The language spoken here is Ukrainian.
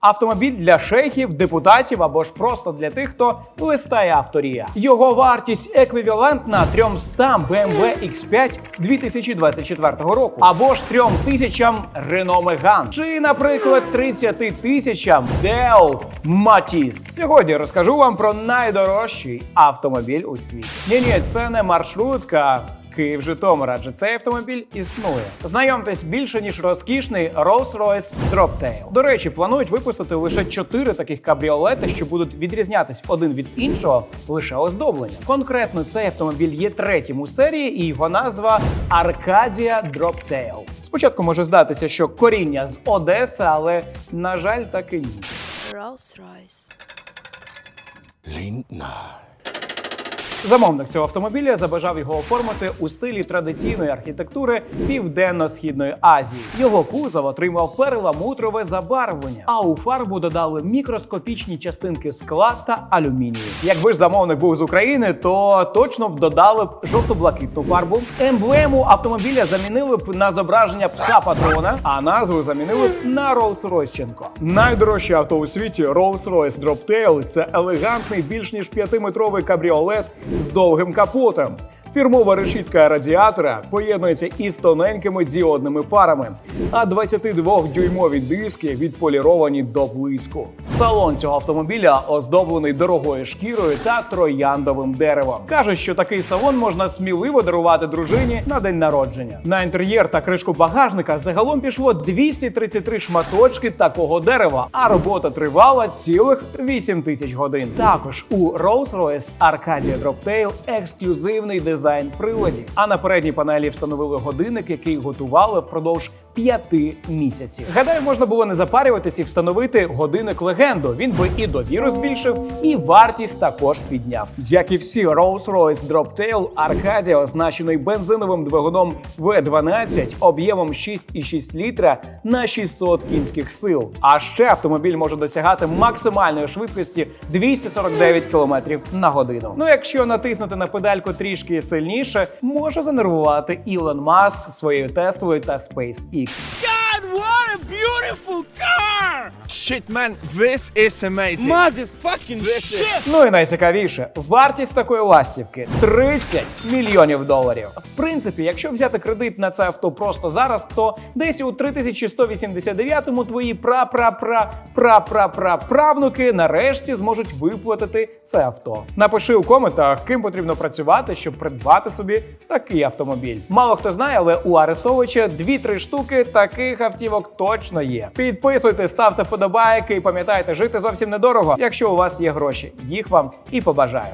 Автомобіль для шейхів, депутатів або ж просто для тих, хто листає авторія. Його вартість еквівалентна 300 BMW X5 2024 року, або ж 3000 Renault Megane, чи, наприклад, 30 тисячам Dell Matiz. Сьогодні розкажу вам про найдорожчий автомобіль у світі. Ні, ні, це не маршрутка. Київ Житомир, адже цей автомобіль існує. Знайомтесь більше ніж розкішний Rolls-Royce Droptail. До речі, планують випустити лише чотири таких кабріолети, що будуть відрізнятись один від іншого лише оздобленням. Конкретно цей автомобіль є третім у серії, і його назва Arcadia Droptail. Спочатку може здатися, що коріння з Одеси, але на жаль, так і ні. Rolls-Royce. Lindner. Замовник цього автомобіля забажав його оформити у стилі традиційної архітектури Південно-східної Азії. Його кузов отримав перламутрове забарвлення, а у фарбу додали мікроскопічні частинки скла та алюмінію. Якби ж замовник був з України, то точно б додали б жовто-блакитну фарбу. Емблему автомобіля замінили б на зображення пса патрона, а назву замінили б на Rolls-Royce. Найдорожче авто у світі Rolls-Royce Droptail – це елегантний більш ніж 5-метровий кабріолет з довгим капотом. Фірмова решітка радіатора поєднується із тоненькими діодними фарами, а 22-дюймові диски відполіровані до блиску. Салон цього автомобіля оздоблений дорогою шкірою та трояндовим деревом. Кажуть, що такий салон можна сміливо дарувати дружині на день народження. На інтер'єр та кришку багажника загалом пішло 233 шматочки такого дерева, а робота тривала цілих 8 тисяч годин. Також у Rolls-Royce Arcadia Droptail ексклюзивний дизайн приладів. А на передній панелі встановили годинник, який готували впродовж п'яти місяців. Гадаю, можна було не запарюватися і встановити годинник легенду. Він би і довіру збільшив, і вартість також підняв. Як і всі Rolls-Royce Droptail, Arcadia означений бензиновим двигуном V12 об'ємом 6,6 літра на 600 кінських сил. А ще автомобіль може досягати максимальної швидкості 249 км на годину. Ну, якщо натиснути на педальку трішки сильніше, може занервувати Ілон Маск своєю Теслою та SpaceX. God, what a beautiful car! Shit, man, this is amazing. Motherfucking shit! Ну і найцікавіше, вартість такої ластівки 30 мільйонів доларів. В принципі, якщо взяти кредит на це авто просто зараз, то десь у 3189-му твої пра-пра-пра-пра-пра-пра правнуки нарешті зможуть виплатити це авто. Напиши у коментах, ким потрібно працювати, щоб придбати собі такий автомобіль. Мало хто знає, але у Арестовича 2-3 штуки таких автівок точно є. Підписуйтесь, ставте вподобайки і пам'ятайте, жити зовсім недорого, якщо у вас є гроші. Їх вам і побажаю.